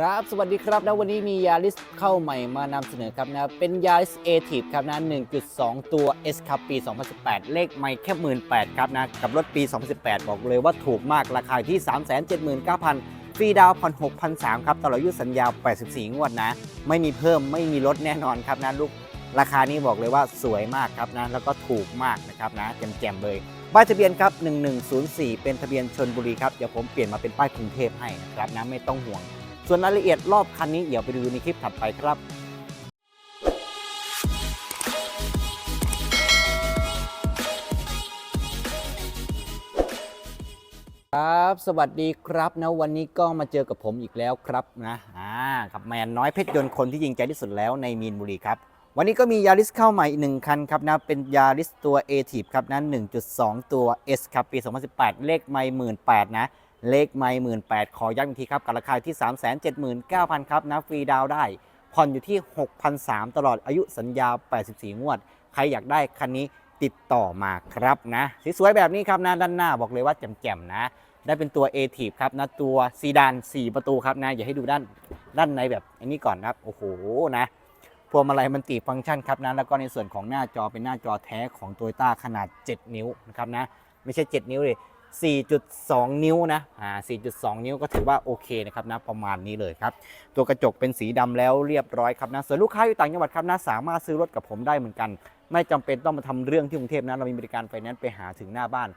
ครับ สวัสดีครับนะวันนี้มียาริสเข้าใหม่มานำเสนอครับนะ เป็นยาริสเอทีฟครับนะ 1.2 ตัว S ครับปี 2018 เลขไม่แค่18,000ครับนะ กับรถปี 2018 บอกเลยว่าถูกมากราคาที่ 379,900 ฟรีดาวน์ผ่อน6,300ครับตลอดอายุสัญญา 84 งวดนะ ไม่มีเพิ่มไม่มีลดแน่นอนครับนะลูกราคานี้บอกเลยว่าสวยมากครับนะ แล้วก็ถูกมากนะครับนะแจ่มๆเลยป้ายทะเบียนครับ 1104 เป็นทะเบียนชนบุรีครับเดี๋ยวผมเปลี่ยนมาเป็นป้ายกรุงเทพให้นะครับนะไม่ต้องห่วง ส่วนรายละเอียดรอบคันนี้เดี๋ยวไปดูในคลิปถัดไปครับครับสวัสดีครับนะวันนี้ก็มาเจอกับผมอีกแล้วครับนะอ่ากับแมนน้อยเพชรยนต์คนที่ยิงใจที่สุดแล้วในมีนบุรีครับ วันนี้ก็มียาริสเข้าใหม่อีกหนึ่งคันครับนะเป็นยาริสตัว a t i v ครับนะ1.2 ตัว S ครับปี 2018 เลขไม่หมื่นแนะ เลขไม่หมื่นแปดขอย้ำอีกทีครับกับราคาที่ 379,000 ครับนะฟรีดาวได้ ผ่อนอยู่ที่6,300ตลอดอายุสัญญา 84 งวด ใครอยากได้คันนี้ติดต่อมาครับนะสวยๆแบบนี้ครับนะด้านหน้าบอกเลยว่าแจ่มๆนะ ได้เป็นตัว a t i v ครับนะตัวซีดาน 4 ประตูครับนะอย่าให้ดูด้านด้านในแบบอันนี้ก่อนครับโอ้โหนะพวงมาลัยมันติฟังก์ชันครับนะแล้วก็ในส่วนของหน้าจอเป็นหน้าจอแท้ของ t o y ต้าขนาด 7 นิ้วนะครับนะไม่ใช่ 7 นิ้วเลย 4.2 นิ้วนะอ่า4.2 นิ้วก็ถือว่าโอเคนะครับนะประมาณนี้เลยครับ ตัวกระจกเป็นสีดำแล้วเรียบร้อยครับนะส่วนลูกค้าอยู่ต่างจังหวัดครับนะสามารถซื้อรถกับผมได้เหมือนกัน ไม่จำเป็นต้องมาทำเรื่องที่กรุงเทพนะเรามีบริการไฟแนนซ์ไปหาถึงหน้าบ้าน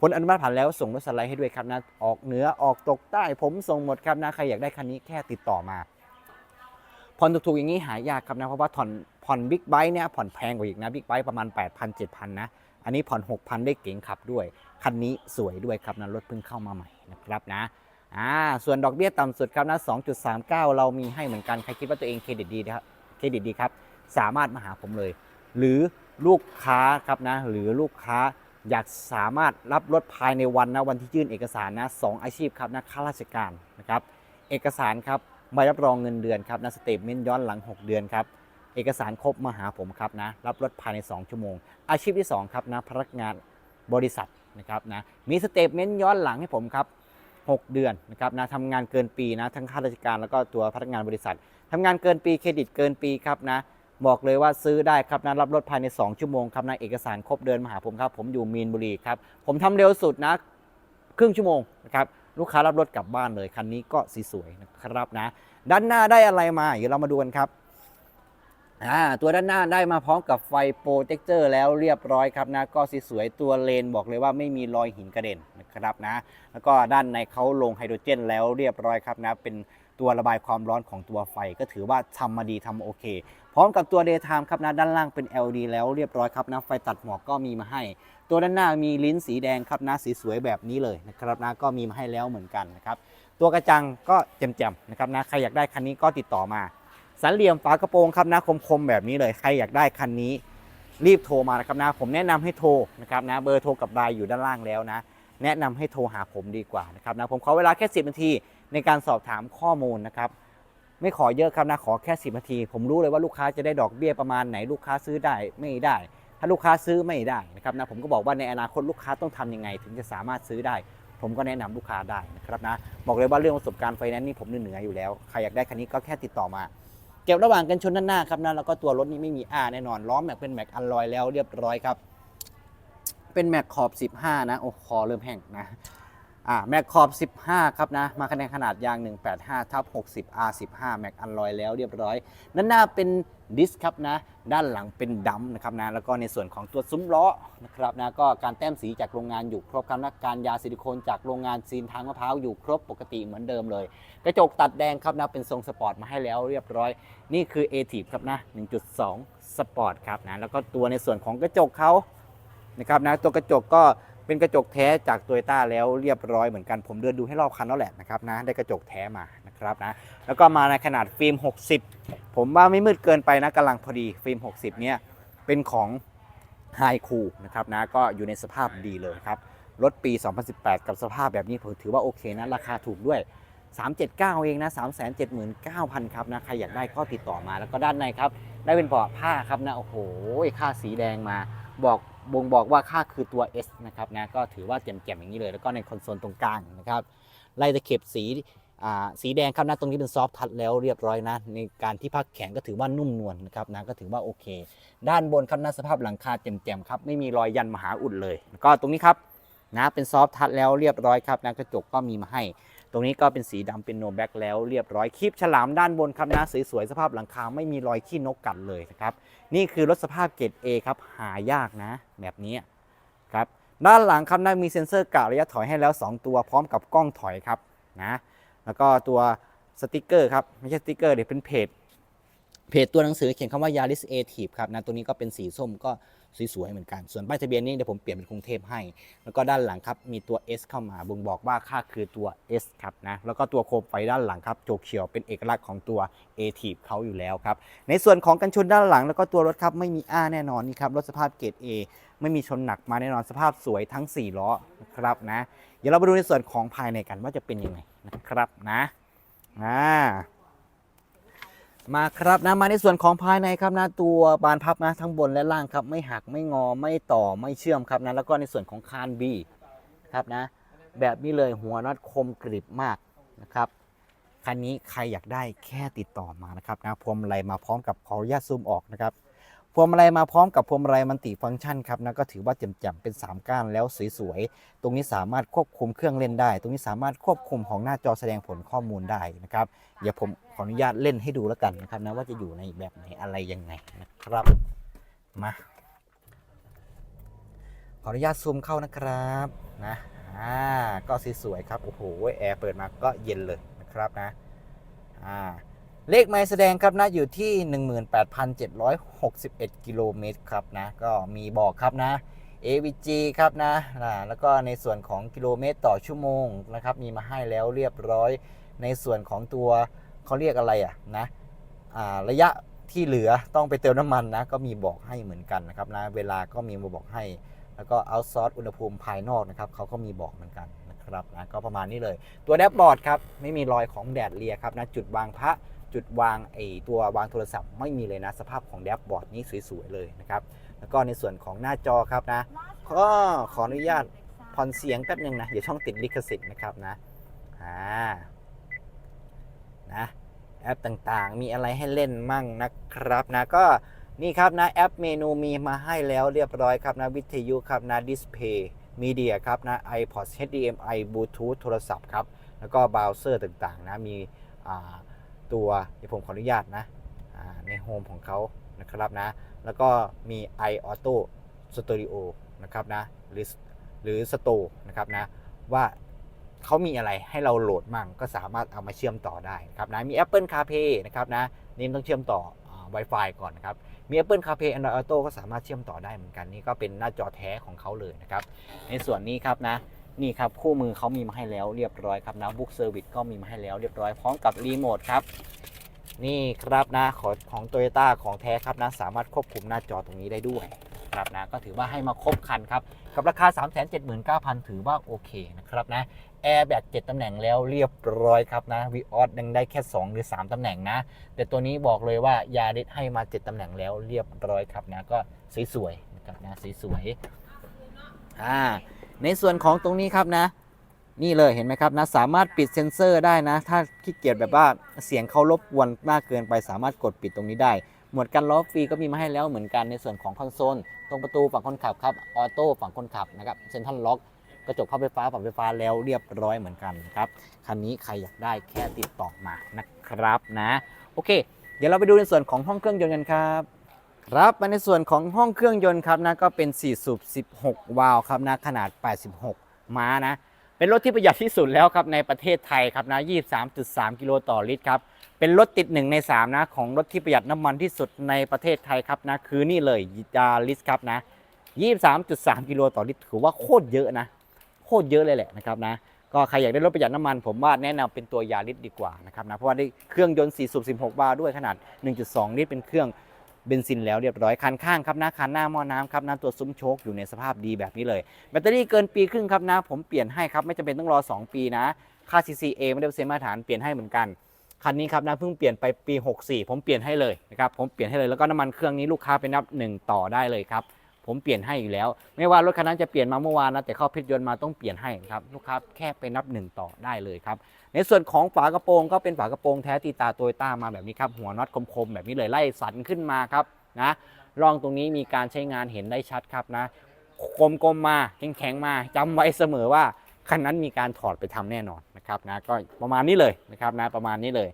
ผลอนุมัติผ่านแล้วส่งรถสไลด์ให้ด้วยครับนะออกเหนือออกตกใต้ผมส่งหมดครับนะใครอยากได้คันนี้แค่ติดต่อมาผ่อนถูกๆอย่างนี้หายากครับนะเพราะว่าผ่อนผ่อนบิ๊กไบค์เนี่ยผ่อนแพงกว่าอีกนะบิ๊กไบค์ประมาณ 8,000 7,000 นะ อันนี้ผ่อน 6,000 ได้เก๋งขับด้วย คันนี้สวยด้วยครับนะรถเพิ่งเข้ามาใหม่นะครับนะอ่าส่วนดอกเบี้ยต่ำสุดครับนะ2.39 เรามีให้เหมือนกัน ใครคิดว่าตัวเองเครดิตดีนะครับเครดิตดีครับ สามารถมาหาผมเลย หรือลูกค้าครับนะหรือลูกค้าอยากสามารถรับรถภายในวันนะวันที่ยื่นเอกสารนะสองอาชีพครับนะข้าราชการนะครับเอกสารครับใบรับรองเงินเดือนครับนะสเตทเมนต์ย้อนหลัง 6 เดือนครับ เอกสารครบมาหาผมครับนะรับรถภายใน 2 ชั่วโมง อาชีพที่ 2 ครับนะพนักงานบริษัทนะครับนะมีสเตทเมนต์ย้อนหลังให้ผมครับ 6 เดือนนะครับนะทำงานเกินปีนะทั้งข้าราชการแล้วก็ตัวพนักงานบริษัททำงานเกินปีเครดิตเกินปีครับนะบอกเลยว่าซื้อได้ครับนะรับรถภายใน 2 ชั่วโมงครับนะเอกสารครบเดินมาหาผมครับ ผมอยู่มีนบุรีครับผมทำเร็วสุดนะครึ่งชั่วโมงนะครับลูกค้ารับรถกลับบ้านเลยคันนี้ก็สีสวยนะครับนะด้านหน้าได้อะไรมาเดี๋ยวเรามาดูกันครับ อ่าตัวด้านหน้าได้มาพร้อมกับไฟโปรเจคเตอร์แล้วเรียบร้อยครับนะก็สีสวยตัวเลนบอกเลยว่าไม่มีรอยหินกระเด็นนะครับนะ แล้วก็ด้านในเขาลงไฮโดรเจนแล้วเรียบร้อยครับนะ เป็นตัวระบายความร้อนของตัวไฟก็ถือว่าทำมาดีทำโอเค พร้อมกับตัว Daytime ครับนะด้านล่างเป็น LED แล้วเรียบร้อยครับนะไฟตัดหมอกก็มีมาให้ ตัวด้านหน้ามีลิ้นสีแดงครับนะสีสวยแบบนี้เลยนะครับนะก็มีมาให้แล้วเหมือนกันนะครับตัวกระจังก็แจ่มๆนะครับนะใครอยากได้คันนี้ก็ติดต่อมา สันเหลี่ยมฝากระโปรงครับนะคมๆแบบนี้เลยใครอยากได้คันนี้ รีบโทรมานะครับนะผมแนะนำให้โทรนะครับนะเบอร์โทรกับรายอยู่ด้านล่างแล้วนะ แนะนำให้โทรหาผมดีกว่านะครับนะผมขอเวลาแค่ 10นาทีในการสอบถามข้อมูลนะครับไม่ขอเยอะครับนะขอแค่ 10นาที ผมรู้เลยว่าลูกค้าจะได้ดอกเบี้ยประมาณไหนลูกค้าซื้อได้ไม่ได้ ถ้าลูกค้าซื้อไม่ได้นะครับนะผมก็บอกว่าในอนาคตลูกค้าต้องทำยังไง ถึงจะสามารถซื้อได้ ผมก็แนะนำลูกค้าได้นะครับนะบอกเลยว่าเรื่องประสบการณ์ไฟแนนซ์นี่ผมเหนืออยู่แล้วใครอยากได้คันนี้ก็แค่ติดต่อมา เก็บระหว่างกันชนด้านหน้าครับนะแล้วก็ตัวรถนี้ไม่มีอาแน่นอนล้อแม็กเป็นแม็กอัลลอยแล้วเรียบร้อยครับ เป็นแม็กขอบ 15 นะโอ้คอเริ่มแห้งนะ อ่าแม็กขอบ 15 ครับนะ มาคะแนนขนาดยาง 185ทับ60 R15 แม็กอันลอยแล้วเรียบร้อยด้านหน้าเป็นดิสครับนะ ด้านหลังเป็นดัมนะครับนะ แล้วก็ในส่วนของตัวซุ้มล้อนะครับนะ ก็การแต้มสีจากโรงงานอยู่ครบครับนะการยาซิลิโคนจากโรงงานซีนทางมะพร้าวอยู่ครบปกติเหมือนเดิมเลย กระจกตัดแดงครับนะ เป็นทรงสปอร์ตมาให้แล้วเรียบร้อย นี่คือ a t i v ครับนะ 1.2 สปอร์ตครับนะ แล้วก็ตัวในส่วนของกระจกเขานะครับนะ ตัวกระจกก็ เป็นกระจกแท้จากโตโยต้าแล้วเรียบร้อยเหมือนกันผมเดินดูให้รอบคันแล้วแหละนะครับนะได้กระจกแท้มานะครับนะแล้วก็มาในขนาดฟิล์ม 60 ผมว่าไม่มืดเกินไปนะกำลังพอดีฟิล์ม 60 เนี่ยเป็นของไฮคูนะครับนะก็อยู่ในสภาพดีเลยครับรถปี 2018 กับสภาพแบบนี้ผมถือว่าโอเคนะ ราคาถูกด้วย 379 เองนะ 379,000 ครับนะใครอยากได้ก็ติดต่อมาแล้วก็ด้านในครับ ได้เป็นเบาะผ้าครับนะ โอ้โห ค่าสีแดงมาบอก บ่งบอกว่าค่าคือตัว S นะครับนะก็ถือว่าแจ่มๆอย่างนี้เลย แล้วก็ในคอนโซลตรงกลางนะครับไล่ตะเข็บสีสีแดงครับนะตรงนี้เป็นซอฟทัชแล้วเรียบร้อยนะในการที่พักแขนก็ถือว่านุ่มนวลนะครับนะก็ถือว่าโอเค ด้านบนครับนะสภาพหลังคาเต็มๆครับไม่มีรอยยันมหาอุดเลย ก็ตรงนี้ครับนะเป็นซอฟทัชแล้วเรียบร้อยครับนะกระจกก็มีมาให้ ตรงนี้ก็เป็นสีดำเป็นโนแบ็กแล้วเรียบร้อยคลิปฉลามด้านบนครับนะสวยๆสภาพหลังคาไม่มีรอยขี้นกกัดเลยนะครับนี่คือรถสภาพเกรด A ครับหายากนะ แบบนี้ครับด้านหลังครับนะมีเซ็นเซอร์กะระยะถอยให้แล้ว 2 ตัวพร้อมกับกล้องถอยครับนะแล้วก็ตัวสติกเกอร์ครับไม่ใช่สติกเกอร์เดี๋ยวเป็นเพจเพจตัวหนังสือเขียนคำว่า Yaris a t i v e ครับนะตัวนี้ก็เป็นสีส้มก็ สวยๆเหมือนกัน ส่วนป้ายทะเบียนนี้เดี๋ยวผมเปลี่ยนเป็นกรุงเทพให้ แล้วก็ด้านหลังครับมีตัว S เข้ามาบ่งบอกว่าค่าคือตัว S ครับนะแล้วก็ตัวโคมไฟด้านหลังครับโจเขียวเป็นเอกลักษณ์ของตัว a t i v e เขาอยู่แล้วครับในส่วนของกันชนด้านหลัง แล้วก็ตัวรถครับไม่มีอ้าแน่นอนนี่ครับรถสภาพเกรด A ไม่มีชนหนักมาแน่นอนสภาพสวยทั้ง 4 ล้อนะครับนะ เดี๋ยวเรามาดูในส่วนของภายในกันว่าจะเป็นยังไงนะครับนะอ่า มาครับนะมาในส่วนของภายในครับนะตัวบานพับนะทั้งบนและล่างครับ ไม่หักไม่งอไม่ต่อไม่เชื่อมครับนะแล้วก็ในส่วนของคานบีครับนะ แบบนี้เลยหัวน็อตคมกริบมากนะครับคันนี้ใครอยากได้แค่ติดต่อมานะครับนะพวงมาลัยมาพร้อมกับขออนุญาตซูมออกนะครับ พวงมาลัยมาพร้อมกับพวงมาลัยมันติฟังก์ชันครับนะก็ถือว่าแจ่มๆเป็น 3 ก้านแล้วสวยๆตรงนี้สามารถควบคุมเครื่องเล่นได้ ตรงนี้สามารถควบคุมของหน้าจอแสดงผลข้อมูลได้นะครับเดี๋ยวผมขออนุญาตเล่นให้ดูแล้วกันนะครับนะว่าจะอยู่ในแบบไหนอะไรยังไงนะครับมาขออนุญาตซูมเข้านะครับนะอ่าก็สวยๆครับโอ้โหแอร์เปิดมาก็เย็นเลยนะครับนะอ่า เลขไม้แสดงครับนะอยู่ที่ 18,761 กิโลเมตรครับนะ ก็มีบอกครับนะ AVG ครับนะอ่าแล้วก็ในส่วนของกิโลเมตรต่อชั่วโมงนะครับ มีมาให้แล้วเรียบร้อย ในส่วนของตัวเขาเรียกอะไรอะนะระยะที่เหลือต้องไปเติมน้ำมันนะ ก็มีบอกให้เหมือนกันนะครับนะ เวลาก็มีมาบอกให้ แล้วก็เอาซอร์สอุณหภูมิภายนอกนะครับเขาก็มีบอกเหมือนกันนะครับนะ ก็ประมาณนี้เลย ตัวแดชบอร์ดครับ ไม่มีรอยของแดดเลียครับนะ จุดวางพระ จุดวางไอตัววางโทรศัพท์ไม่มีเลยนะ สภาพของแดชบอร์ดนี้สวยๆเลยนะครับ แล้วก็ในส่วนของหน้าจอครับนะก็ขออนุญาตผ่อนเสียงแป๊บนึงนะเดี๋ยวช่องติดลิขสิทธิ์นะครับนะอ่านะแอปต่างๆ มีอะไรให้เล่นมั่งนะครับนะก็นี่ครับนะแอปเมนูมีมาให้แล้วเรียบร้อยครับนะวิทยุครับนะดิสเพย์มีเดียครับนะ iPod HDMI Bluetooth โทรศัพท์ครับ แล้วก็เบราว์เซอร์ต่างๆนะมีอ่า ตัวเดี๋ยวผมขออนุญาตนะในโฮมของเขานะครับนะ แล้วก็มี iAuto Studio นะครับนะ หรือหรือ Store นะครับนะ ว่าเขามีอะไรให้เราโหลดมั่งก็สามารถเอามาเชื่อมต่อได้นะครับนะ มี Apple CarPlay นะครับนะนี่ต้องเชื่อมต่ออ Wi-Fi ก่อนนะครับมี Apple CarPlay Android Auto ก็สามารถเชื่อมต่อได้เหมือนกัน นี่ก็เป็นหน้าจอแท้ของเขาเลยนะครับ ในส่วนนี้ครับนะ นี่ครับคู่มือเขามีมาให้แล้วเรียบร้อยครับนะบุ๊กเซอร์วิสก็มีมาให้แล้วเรียบร้อยพร้อมกับรีโมทครับนี่ครับนะของของโตโยต้าของแท้ครับนะสามารถควบคุมหน้าจอตรงนี้ได้ด้วยครับนะก็ถือว่าให้มาครบคันครับ กับราคา 379,000 ถือว่าโอเคนะครับนะแอร์แบต7ตำแหน่งแล้วเรียบร้อยครับนะวีออสยังได้แค่ 2 หรือ 3 ตำแหน่งนะ แต่ตัวนี้บอกเลยว่ายาริสให้มา 7 ตำแหน่งแล้วเรียบร้อยครับนะก็สวยๆนะครับนะสวยๆอ่า ในส่วนของตรงนี้ครับนะ นี่เลยเห็นไหมครับนะสามารถปิดเซ็นเซอร์ได้นะ ถ้าขี้เกียจแบบว่าเสียงเขารบกวนมากเกินไปสามารถกดปิดตรงนี้ได้ หมวดกันล้อฟรีก็มีมาให้แล้วเหมือนกันในส่วนของคอนโซลตรงประตูฝั่งคนขับครับออโต้ฝั่งคนขับนะครับเซ็นทรัลล็อกกระจกพับไฟฟ้าปรับไฟฟ้าแล้วเรียบร้อยเหมือนกันครับคันนี้ใครอยากได้แค่ติดต่อมานะครับนะ โอเค เดี๋ยวเราไปดูในส่วนของห้องเครื่องยนต์กันครับ ครับมาในส่วนของห้องเครื่องยนต์ครับนะก็เป็น 4 สูบ 16 วาล์วครับนะขนาด 86 ม้านะ เป็นรถที่ประหยัดที่สุดแล้วครับในประเทศไทยครับนะ23.3 กิโลต่อลิตรครับ เป็นรถติด 1 ใน 3 นะ ของรถที่ประหยัดน้ำมันที่สุดในประเทศไทยครับนะ คือนี่เลยยาริสครับนะ 23.3 กิโลต่อลิตรถือว่าโคตรเยอะนะ โคตรเยอะเลยแหละนะครับนะก็ใครอยากได้รถประหยัดน้ำมัน ผมว่าแนะนำเป็นตัวยาริสดีกว่านะครับนะเพราะว่าได้เครื่องยนต์4สูบ16 วาล์วด้วยขนาด 1.2 ลิตรเป็นเครื่อง เบนซินแล้วเรียบร้อยคันข้างครับนะคันหน้าหม้อน้ำครับนะตัวซุ้มโชคอยู่ในสภาพดีแบบนี้เลย แบตเตอรี่เกินปีครึ่งครับนะผมเปลี่ยนให้ครับไม่จำเป็นต้องรอ 2 ปีนะ ค่า CCA ไม่ได้เป็นเซ็นมาตรฐานเปลี่ยนให้เหมือนกันคันนี้ครับนะเพิ่งเปลี่ยนไปปี 64 ผมเปลี่ยนให้เลยนะครับผมเปลี่ยนให้เลยแล้วก็น้ำมันเครื่องนี้ลูกค้าไปนับ 1 ต่อได้เลยครับ ผมเปลี่ยนให้อยู่แล้ว ไม่ว่ารถคันนั้นจะเปลี่ยนมาเมื่อวานนะแต่เข้าเพชรยนต์มาต้องเปลี่ยนให้ครับลูกค้าแค่ไปนับหนึ่งต่อได้เลยครับในส่วนของฝากระโปรงก็เป็นฝากระโปรงแท้ตีตาโตโยต้ามาแบบนี้ครับหัวน็อตคมๆแบบนี้เลยไล่สันขึ้นมาครับนะร่องตรงนี้มีการใช้งานเห็นได้ชัดครับนะกลมๆมาแข็งๆมาจำไว้เสมอว่าคันนั้นมีการถอดไปทำแน่นอนนะครับนะก็ประมาณนี้เลยนะครับนะประมาณนี้เลย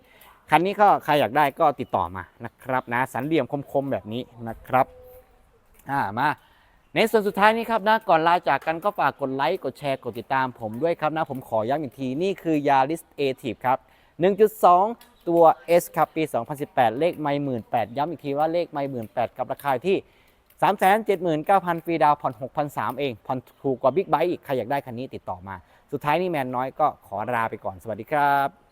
คันนี้ก็ใครอยากได้ก็ติดต่อมานะครับนะสันเหลี่ยมคมๆแบบนี้นะครับ อ่ามาในส่วนสุดท้ายนี้ครับนะก่อนลาจากกันก็ฝากกดไลค์กดแชร์กดติดตามผมด้วยครับนะผมขอย้ำอีกทีนี่คือ Yaris a t i v ครับ 1.2 ตัว S ครับปี 2018 เลขไม่หมื่นแย้ำอีกทีว่าเลขไม่หมื่นแกับราคาที่ 379,000 ฟรีดาวผ่อน6,300เอง ผ่อนถูกกว่าบิ๊กไบค์อีก ใครอยากได้คันนี้ติดต่อมา สุดท้ายนี่แมนน้อยก็ขอลาไปก่อนสวัสดีครับ